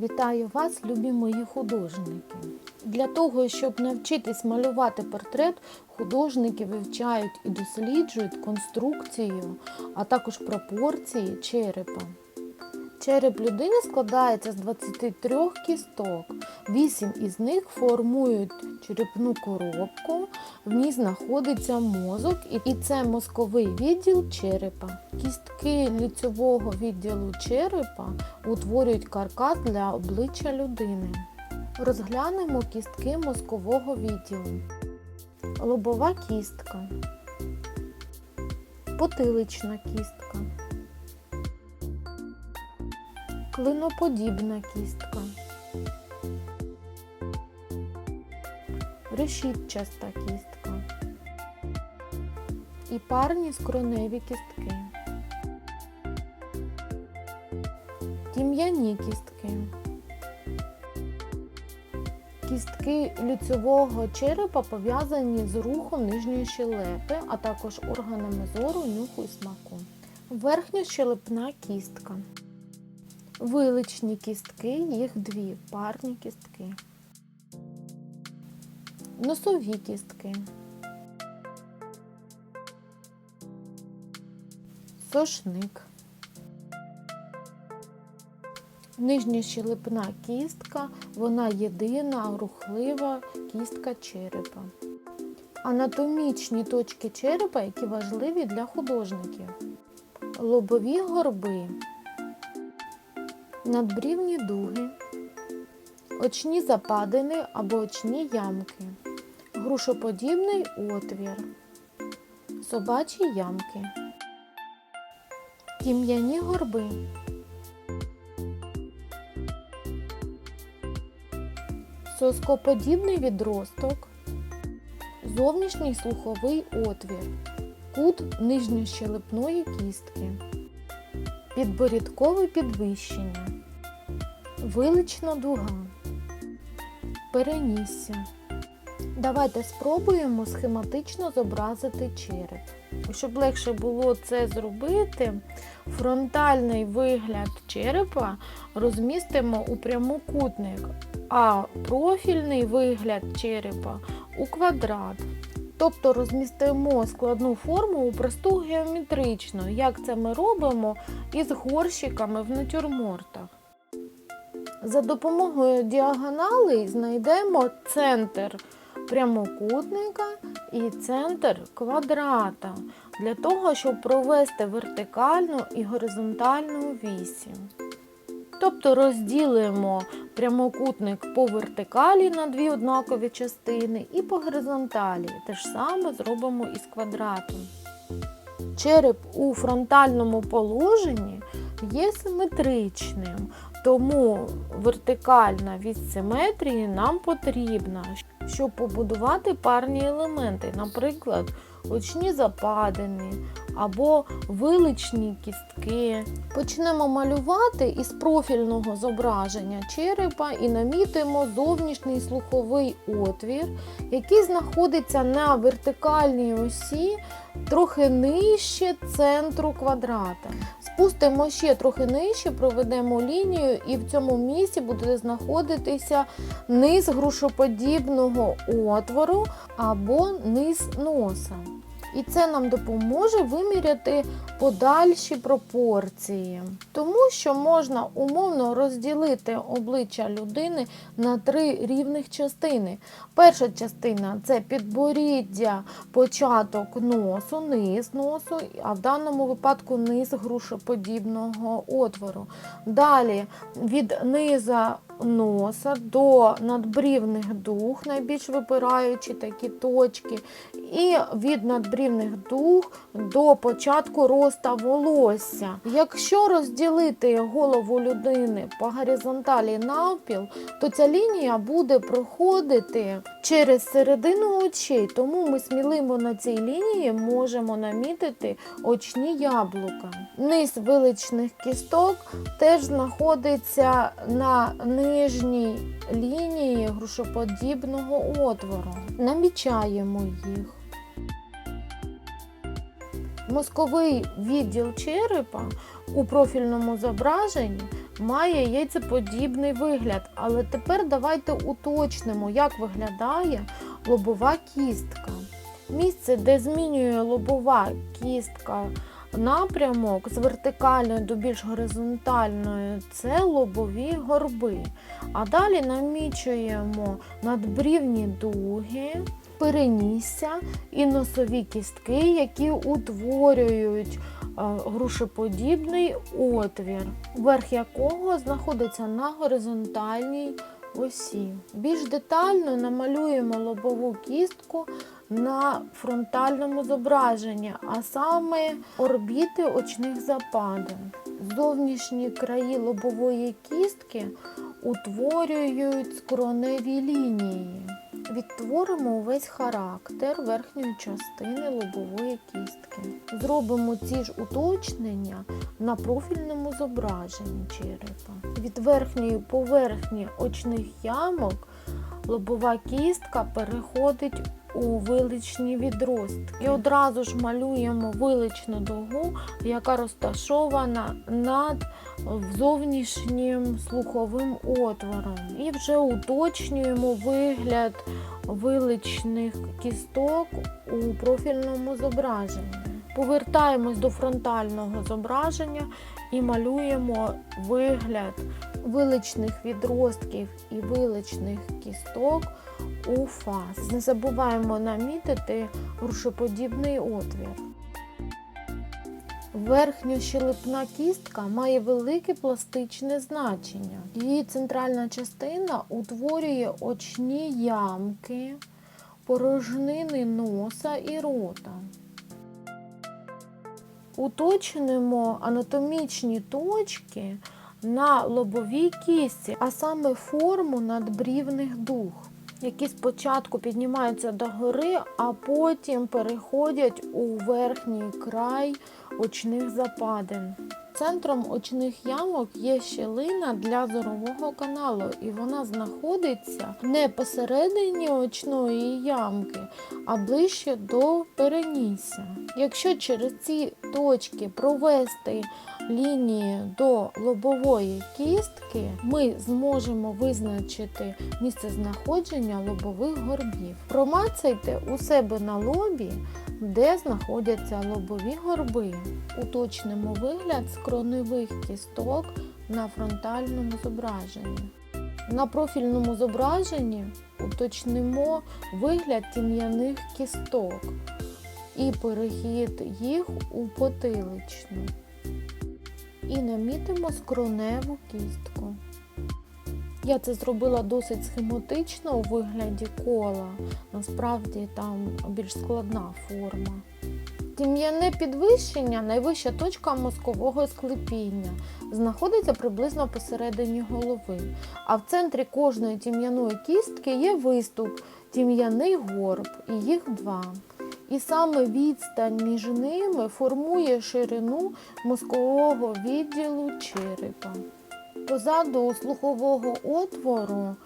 Вітаю вас, любі мої художники! Для того, щоб навчитись малювати портрет, художники вивчають і досліджують конструкцію, а також пропорції черепа. Череп людини складається з 23 кісток. 8 із них формують черепну коробку, в ній знаходиться мозок, і- це мозковий відділ черепа. Кістки ліцьового відділу черепа утворюють каркас для обличчя людини. Розглянемо кістки мозкового відділу. Лобова кістка, потилична кістка, клиноподібна кістка, решітчаста кістка і парні скроневі кістки, тім'яні кістки. Кістки люцьового черепа пов'язані з рухом нижньої щелепи, а також органами зору, нюху і смаку. Верхньощелепна кістка. Виличні кістки, їх дві парні кістки. Носові кістки. Сошник. Нижньощелепна кістка, вона єдина рухлива кістка черепа. Анатомічні точки черепа, які важливі для художників. Лобові горби, надбрівні дуги, очні западини або очні ямки, грушоподібний отвір, собачі ямки, тім'яні горби. Соскоподібний відросток, зовнішній слуховий отвір, кут нижньощелепної кістки, підборідкове підвищення, вилична дуга, перенісся. Давайте спробуємо схематично зобразити череп. Щоб легше було це зробити, фронтальний вигляд черепа розмістимо у прямокутник, а профільний вигляд черепа у квадрат. Тобто розмістимо складну форму у просту геометричну, як це ми робимо із горщиками в натюрмортах. За допомогою діагоналей знайдемо центр прямокутника і центр квадрата для того, щоб провести вертикальну і горизонтальну вісі. Тобто розділимо прямокутник по вертикалі на дві однакові частини і по горизонталі. Те ж саме зробимо із квадратом. Череп у фронтальному положенні є симетричним, тому вертикальна вісь симетрії нам потрібна, щоб побудувати парні елементи, наприклад, очні западини або виличні кістки. Почнемо малювати із профільного зображення черепа і намітимо зовнішній слуховий отвір, який знаходиться на вертикальній осі трохи нижче центру квадрата. Спустимо ще трохи нижче, проведемо лінію, і в цьому місці буде знаходитися низ грушоподібного отвору або низ носа. І це нам допоможе виміряти подальші пропорції, тому що можна умовно розділити обличчя людини на три рівних частини. Перша частина це підборіддя, початок носу, низ носу, а в даному випадку низ грушоподібного отвору. Далі від низа носа до надбрівних дух, найбільш випираючі такі точки, і від надбрівних дух до початку роста волосся. Якщо розділити голову людини по горизонталі навпіл, то ця лінія буде проходити через середину очей, тому ми сміливо на цій лінії можемо намітити очні яблука. Низ виличних кісток теж знаходиться на нижній лінії грушоподібного отвору. Намічаємо їх. Мозковий відділ черепа у профільному зображенні має яйцеподібний вигляд. Але тепер давайте уточнимо, як виглядає лобова кістка. Місце, де змінює лобова кістка напрямок з вертикальної до більш горизонтальної, це лобові горби. А далі намічуємо надбрівні дуги, перенісся і носові кістки, які утворюють е, грушеподібний отвір, верх якого знаходиться на горизонтальній осі. Більш детально намалюємо лобову кістку на фронтальному зображенні, а саме орбіти очних западин. Зовнішні краї лобової кістки утворюють скроневі лінії. Відтворимо увесь характер верхньої частини лобової кістки. Зробимо ці ж уточнення на профільному зображенні черепа. Від верхньої поверхні очних ямок лобова кістка переходить у виличні відростки. І одразу ж малюємо виличну дугу, яка розташована над зовнішнім слуховим отвором. І вже уточнюємо вигляд виличних кісток у профільному зображенні. Повертаємось до фронтального зображення і малюємо вигляд виличних відростків і виличних кісток у фаз. Не забуваємо намітити грушеподібний отвір. Верхньощелепна кістка має велике пластичне значення. Її центральна частина утворює очні ямки, порожнини носа і рота. Уточнимо анатомічні точки на лобовій кістці, а саме форму надбрівних дуг, які спочатку піднімаються догори, а потім переходять у верхній край очних западин. Центром очних ямок є щелина для зорового каналу, і вона знаходиться не посередині очної ямки, а ближче до перенісся. Якщо через ці точки провести лінії до лобової кістки, ми зможемо визначити місце знаходження лобових горбів. Промацайте у себе на лобі, де знаходяться лобові горби. Уточнимо вигляд скроневих кісток на фронтальному зображенні. На профільному зображенні уточнимо вигляд тім'яних кісток і перехід їх у потиличну. І намітимо скроневу кістку. Я це зробила досить схематично у вигляді кола. Насправді там більш складна форма. Тім'яне підвищення найвища точка мозкового склепіння. Знаходиться приблизно посередині голови. А в центрі кожної тім'яної кістки є виступ тім'яний горб, і їх два. І саме відстань між ними формує ширину мозкового відділу черепа. Позаду слухового отвору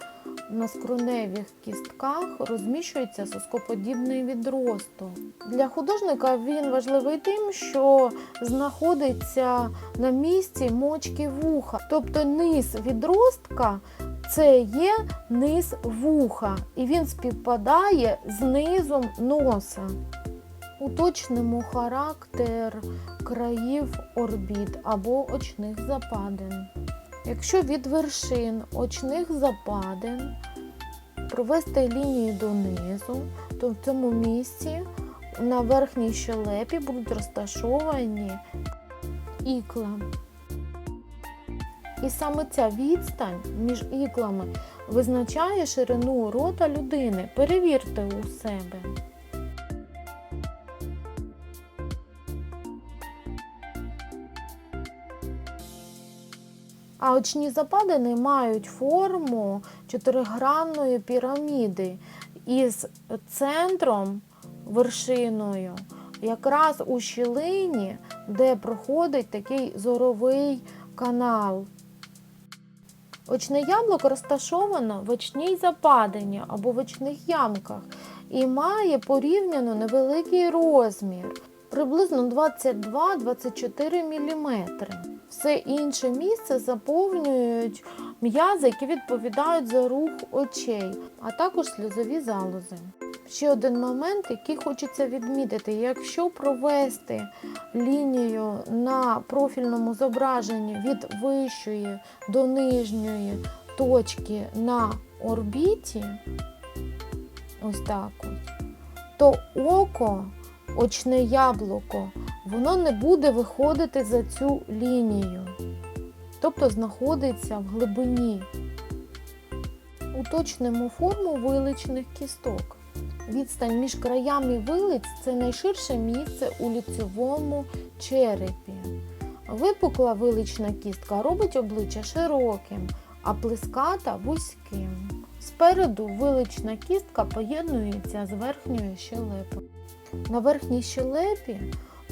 на скроневих кістках розміщується соскоподібний відросток. Для художника він важливий тим, що знаходиться на місці мочки вуха. Тобто низ відростка це є низ вуха, і він співпадає з низом носа. Уточнимо характер країв орбіт або очних западин. Якщо від вершин очних западин провести лінію донизу, то в цьому місці на верхній щелепі будуть розташовані ікла. І саме ця відстань між іклами визначає ширину рота людини. Перевірте у себе. А очні западини мають форму чотиригранної піраміди із центром, вершиною, якраз у щілині, де проходить такий зоровий канал. Очне яблуко розташовано в очній западині або в очних ямках і має порівняно невеликий розмір, приблизно 22-24 мм. Все інше місце заповнюють м'язи, які відповідають за рух очей, а також сльозові залози. Ще один момент, який хочеться відмітити: якщо провести лінію на профільному зображенні від вищої до нижньої точки на орбіті, ось так ось, то око, очне яблуко, воно не буде виходити за цю лінію, тобто знаходиться в глибині. Уточнимо форму виличних кісток. Відстань між краями вилиць це найширше місце у ліцевому черепі. Випукла вилична кістка робить обличчя широким, а плеската вузьким. Спереду вилична кістка поєднується з верхньою щелепою. На верхній щелепі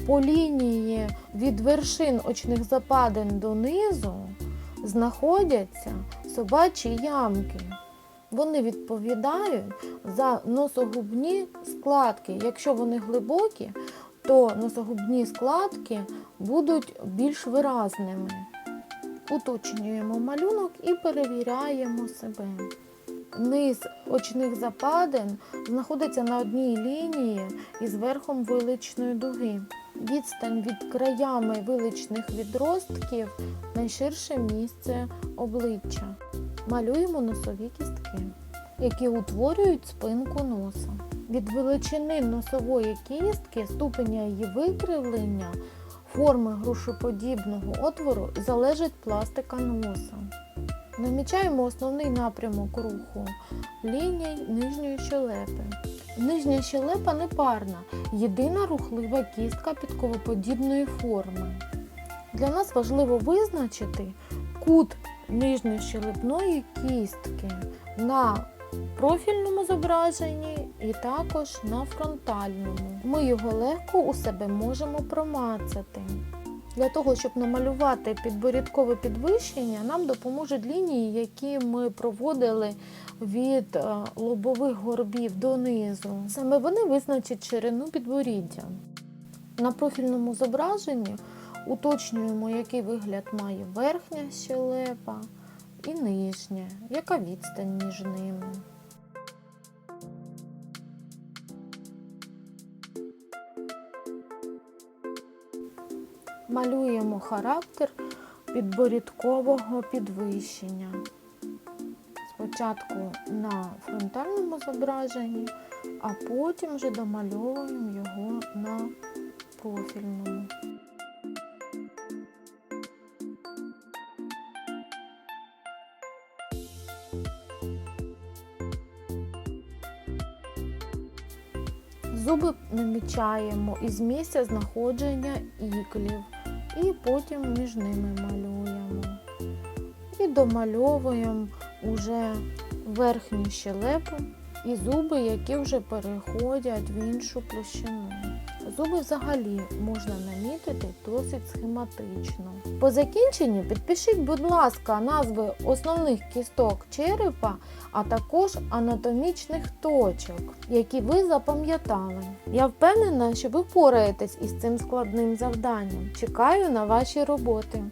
по лінії від вершин очних западин донизу знаходяться собачі ямки. Вони відповідають за носогубні складки. Якщо вони глибокі, то носогубні складки будуть більш виразними. Уточнюємо малюнок і перевіряємо себе. Низ очних западин знаходиться на одній лінії із верхом виличної дуги. Відстань від краями виличних відростків найширше місце обличчя. Малюємо носові кістки, які утворюють спинку носа. Від величини носової кістки, ступеня її викривлення, форми грушоподібного отвору залежить пластика носа. Намічаємо основний напрямок руху ліній нижньої щелепи. Нижня щелепа непарна, єдина рухлива кістка підковоподібної форми. Для нас важливо визначити кут нижньощелепної кістки на профільному зображенні і також на фронтальному. Ми його легко у себе можемо промацати. Для того, щоб намалювати підборідкове підвищення, нам допоможуть лінії, які ми проводили від е, лобових горбів донизу. Саме вони визначать ширину підборіддя. На профільному зображенні уточнюємо, який вигляд має верхня щелепа і нижня, яка відстань між ними. Малюємо характер підборідкового підвищення. Спочатку на фронтальному зображенні, а потім вже домальовуємо його на профільному. Зуби намічаємо із місця знаходження іклів і потім між ними малюємо. І домальовуємо уже верхню щелепу і зуби, які вже переходять в іншу площину. Зуби взагалі можна намітити досить схематично. По закінченні підпишіть, будь ласка, назви основних кісток черепа, а також анатомічних точок, які ви запам'ятали. Я впевнена, що ви впораєтесь із цим складним завданням. Чекаю на ваші роботи.